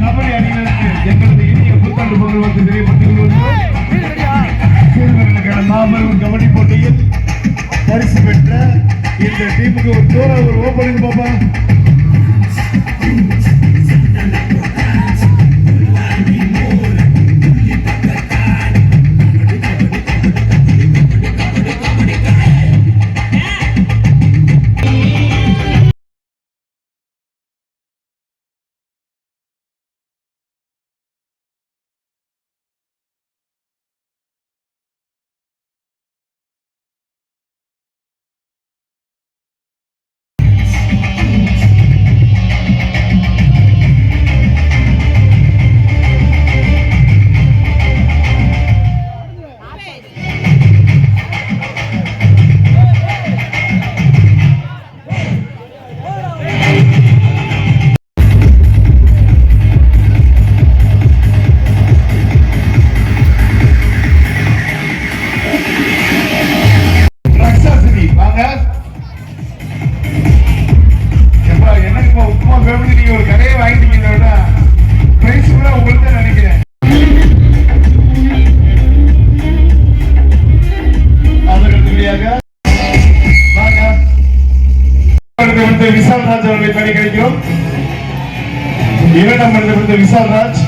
கபடி எங்களது இந்திய வந்து கபடி போட்டியில் பரிசு பெற்ற இந்த டீமுக்கு ஒரு தூர ஒரு ஓப்பனிங் பாப்பா. இரண்டாம் விசால் ராஜ்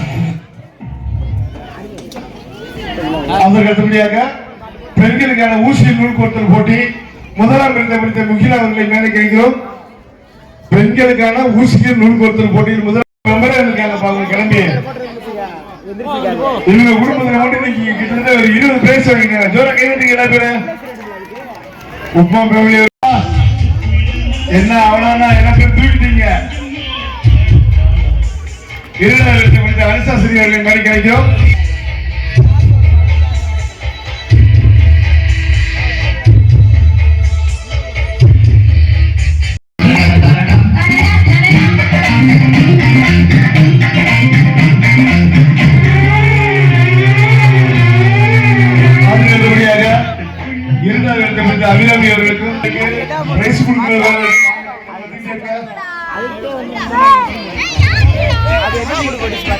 அதற்கு அடுத்தபடியாக பெண்களுக்கான ஊசியில் நூல் போட்டி முதலாம் இடத்தை பிடித்த முகிலா அவர்களை மேலே கேட்கிறோம். பெண்களுக்கான ஊசியில் நூல் போட்டியில் முதல் கிளம்பி. இவங்க மட்டும் இன்னைக்கு கிட்டத்தட்ட ஒரு இருபது பேர் சொல்லிங்க ஜோர கைவிட்டீங்க எல்லா பேரு உப்மா என்ன அவனா என்ன பேர் தூக்கிட்டீங்க? இரண்டாவது இடத்தை பிடித்த அனுசாசிரி அவர்களை மேலே கிடைக்கும். அபிராமி அவர்களுக்கும் பிரைஸ் கொடுக்கிறவர்கள் அது என்ன போட்டுச்சு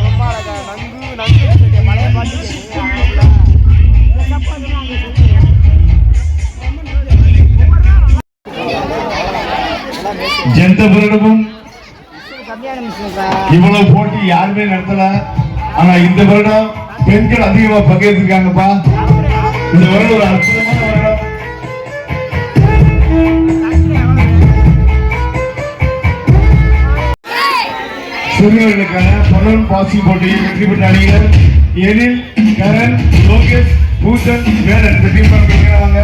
ரொம்ப அழகா நங்கு நங்கு பழைய பாட்டு எந்த வருடமும் இவ்வளவு போட்டி யாருமே நடத்தல. ஆனா இந்த வருடம் பெண்கள் அதிகமா பங்கேற்றிருக்காங்கப்பா. இந்த வருடம் ஒரு அற்புதமான வருடம் பலன் பாசி போட்டியில் வெற்றி பெற்ற அணியினர். எனில் கரண் லோகேஷ் பூஷன் வேலன் இந்த டீம் பண்றாங்க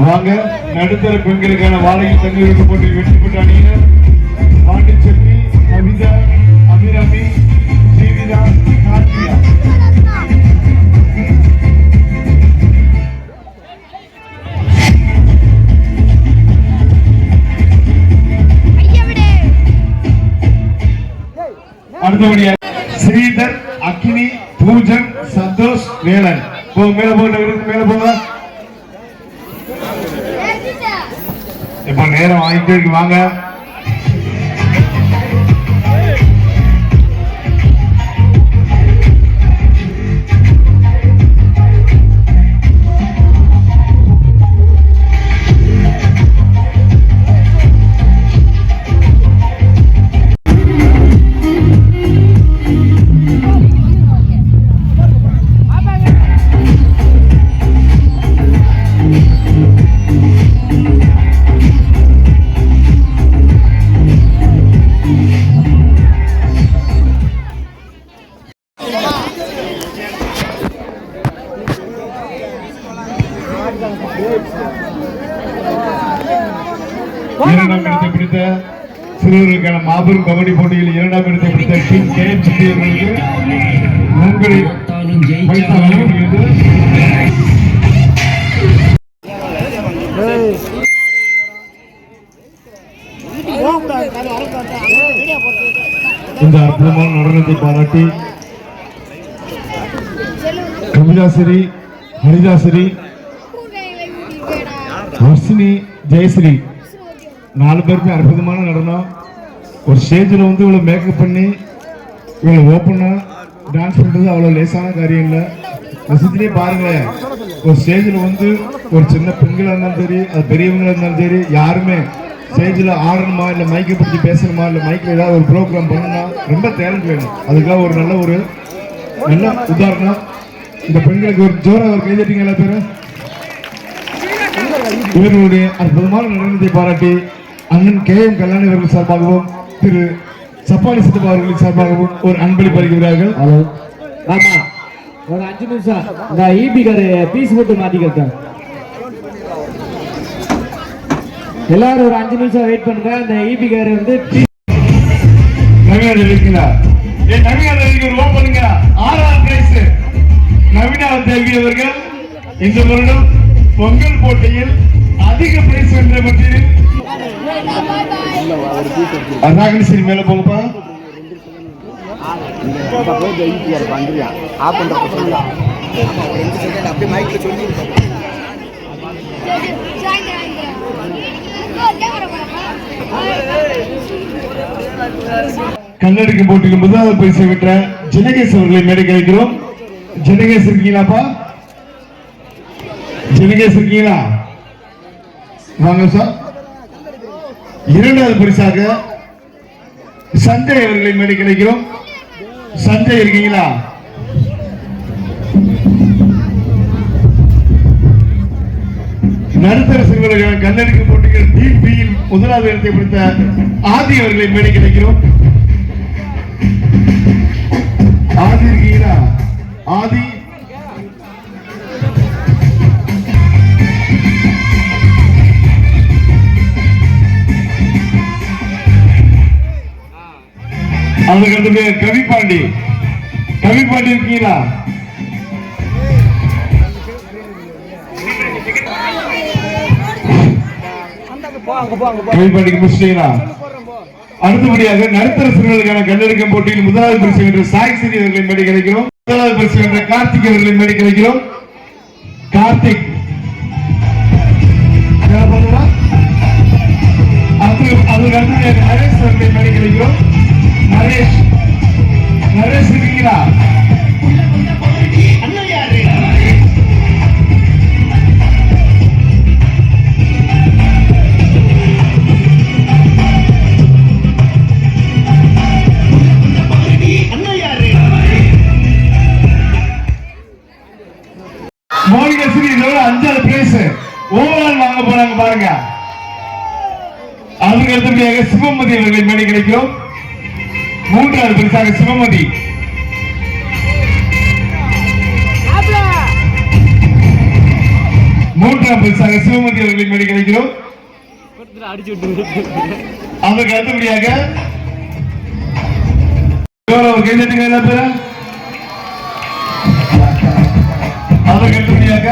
வாங்க நடுத்தர பெண்களுக்கான வாடகை தண்ணீர் போட்டியில் வெற்றி பெற்ற அணியினர் பாண்டிச்செட்டி கவிதா அபிராமி ஜீவிதா கார்த்தியா அடுத்தபடியாக ஸ்ரீதர் அக்கினி பூஜன் சந்தோஷ் வேலன். மேல போட்டு மேல போங்க இப்போ நேரம் வாங்கிட்டு வாங்க. இரண்டாம் இடத்தை பிடித்த சிறுவர்களுக்கான மாபெரும் கபடி போட்டியில் இரண்டாம் இடத்தை பிடித்த டி கே சிட்டியர்களுக்கு இந்த அற்புதமான நடனத்தை பாராட்டி கபிலாசிரி ஹரிதாசிரி ஹர்ஷினி ஜெயஸ்ரீ. நாலு பேருமே அற்புதமான நடனம். ஒரு ஸ்டேஜில் வந்து இவ்வளோ மேக்கப் பண்ணி இவ்வளோ ஓப்பனாக டான்ஸ் பண்ணுறது அவ்வளோ லேசான காரியம் இல்லை. ரசித்திலே பாருங்களேன். ஒரு ஸ்டேஜில் வந்து ஒரு சின்ன பெண்களாக இருந்தாலும் சரி அது பெரியவங்களாக இருந்தாலும் சரி யாருமே ஸ்டேஜில் ஆடணுமா இல்லை மைக்கை பிடிச்சி பேசணுமா இல்லை மைக்கில் ஏதாவது ஒரு ப்ரோக்ராம் பண்ணணும்னா ரொம்ப டேலண்ட் வேணும். அதுக்காக ஒரு நல்ல ஒரு நல்ல உதாரணம். இந்த பெண்களுக்கு ஒரு ஜோராக ஒரு கைதட்டிங்க எல்லா பேரும். இவர்களுடைய அற்புதமான நடனத்தை பாராட்டி அண்ணன் கே எம் கல்யாணி அவர்கள் சார்பாகவும் திரு சப்பானி சித்தப்பா அவர்களின் சார்பாகவும் ஒரு அன்பளிப்பு அளிக்கிறார்கள். ஆமா ஒரு அஞ்சு நிமிஷம். இந்த ஈபி காரு பீஸ் போட்டு மாத்திக்கிறேன் எல்லாரும் ஒரு அஞ்சு நிமிஷம் வெயிட் பண்ணுங்க. இந்த ஈபி காரு வந்து நவீன இருக்கீங்களா ஏ நவீன ஒரு ஓம் பண்ணுங்க ஆறாம் பிரைஸ் நவீன தேவி அவர்கள் இந்த வருடம் பொங்கல் போட்டியில் அதிக பிரைஸ் வென்ற பட்டியலில் ராகணிசரி மேல போங்கப்பா. ஆஃப் கல்லடிக்கு போட்டியில் முதலாவது பரிசை பெற்ற ஜனகேஷ் அவர்களை மேடை கழிக்கிறோம் ஜனகேஷ் இருக்கீங்களாப்பா? ஜனகேஷ் இருக்கீங்களா வாங்க சார் இரண்டாவது பரிசாக சஞ்சய் அவர்களை மேடை கிடைக்கிறோம் சஞ்சய் இருக்கீங்களா? நடுத்தர சிறுவர்கள் கல்லடிக்கு போட்டிகள் டீம் பியில் முதலாவது இடத்தை பிடித்த ஆதி அவர்களை மேடை கிடைக்கிறோம் ஆதி இருக்கீங்களா? ஆதி அதுக்கு அடுத்தது கவி பாண்டி. கவி பாண்டி இருக்கீங்களா? கவி பாண்டிக்கு முடிச்சிட்டீங்களா அடுத்தபடியாக நடுத்தர சிறுவர்களுக்கான கல்லெடுக்கும் போட்டியில் முதலாவது பரிசு வென்ற சாய் சிறி அவர்களை மேடை கிடைக்கிறோம் முதலாவது பரிசு வென்ற கார்த்திக் அவர்களை மேடை கிடைக்கிறோம் கார்த்திக். அதுக்கு அடுத்தது நரேஷ் அவர்களை மேடை கிடைக்கிறோம் நரேஷ் நரேஷ் இருக்கீங்களா அஞ்சாவது பிளேஸ் ஓவரால் வாங்க போறாங்க பாருங்க. அதுக்கு சிவமதி அவர்கள் மேடை கிடைக்கிறோம் மூன்றாவது பரிசாக சிவமதி. மூன்றாம் பரிசாக சிவமதி அவர்களை மேடை கிடைக்கிறோம். அதற்கு அடுத்தபடியாக அதற்கு அடுத்தபடியாக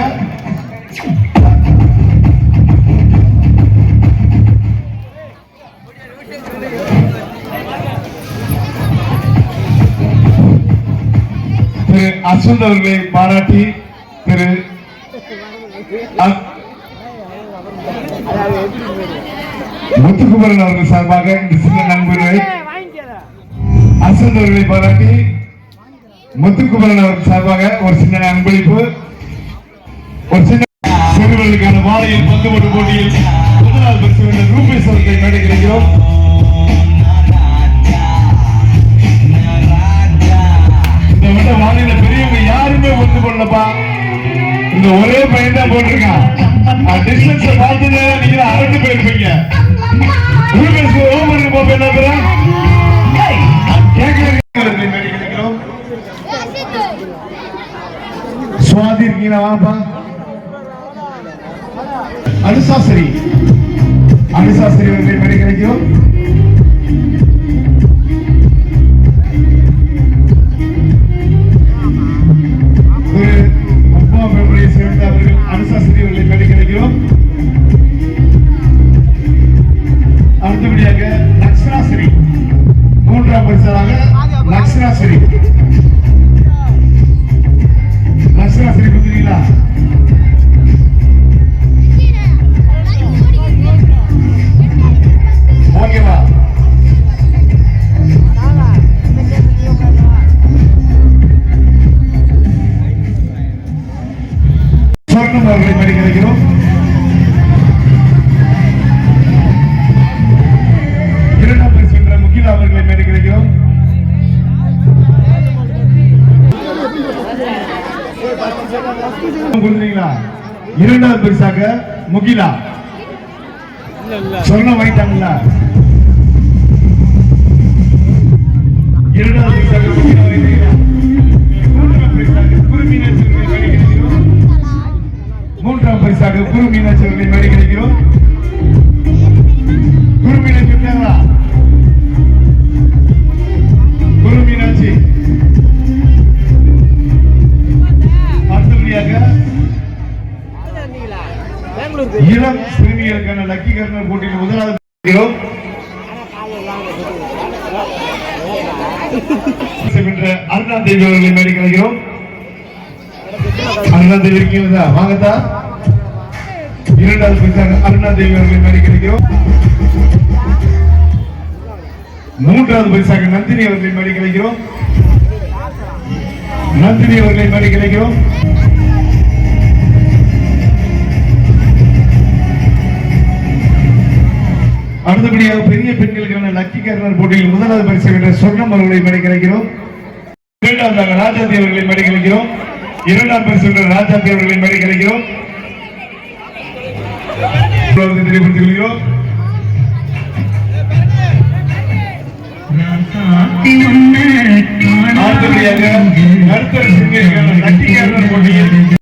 திரு அஸ்வந்த் அவர்களை பாராட்டி திரு முத்துக்குமரன் அவர்கள் சார்பாக இந்த சின்ன நண்பர்களை அஸ்வந்த் அவர்களை பாராட்டி முத்துக்குமரன் அவர்கள் சார்பாக ஒரு சின்ன அன்பளிப்பு. ஒரு சின்ன சிறுவர்களுக்கான வாழையில் பந்து போட்டு போட்டியில் முதலாவது பரிசு வென்ற ரூபேஷ் அவர்களை மேடை இந்த வாழையில பெரியவங்க யாருமே ஒத்து பண்ணலப்பா இந்த ஒரே பையன் தான் போட்டிருக்கான். டிஸ்டன்ஸ் பார்த்துட்டு நீங்க அரண்டு போயிருப்பீங்க. ரூபேஷ் ஓமருக்கு போப்ப என்ன பேரா? சுவாதி இருக்கீங்களா? வாப்பா. அவர்களை மேடை அரசாசிரியர்களை படிக்க அடுத்தபடியாக நக்ஸராசிரி மூன்றாம் பரிசாக நக்ஸராசிரி நக்ஸராசிரி கொடுத்துருக்கீங்களா சொர்ணம் அவர்களை மடி கிடைக்கிறோம் இரண்டாம் பரிசு வென்ற முகிலா அவர்களை மேடை இரண்டாவது பரிசாக முகிலா. சொர்ணம் வாங்கிட்டாங்களா இரண்டாவது பரிசாக முகிலா. பரிசாக குரு மீனாட்சி அவர்களை மேடை கிடைக்கிறோம் குரு மீனாட்சி விட்டாங்களா குரு மீனாட்சி. அடுத்தபடியாக இளம் சிறுமிகளுக்கான லக்கி கர்னர் போட்டியில் முதலாவது அருணா தேவி அவர்களை மேடை கிடைக்கிறோம் அருணா தேவி இருக்கீங்களா? வாங்கத்தா இரண்டாவது பரிசாக அருணா தேவி அவர்களை மேடை கிடைக்கிறோம் மூன்றாவது பரிசாக நந்தினி அவர்களை மேடை கிடைக்கிறோம் நந்தினி அவர்களை மேடை கிடைக்கிறோம் அடுத்தபடியாக பெரிய பெண்களுக்கான லக்கி கர்னர் போட்டியில் முதலாவது பரிசு வென்ற சொர்ணம் அவர்களை மேடை கிடைக்கிறோம் இரண்டாவதாக ராஜாதி அவர்களை மேடை கிடைக்கிறோம் இரண்டாம் பரிசு வென்ற ராஜாதி அவர்களை மேடை கிடைக்கிறோம் இப்பொழுது தெரியப்படுத்திக் கொள்கிறோம் அடுத்தபடியாக நடுத்தர லக்கி கர்னர் போட்டியில்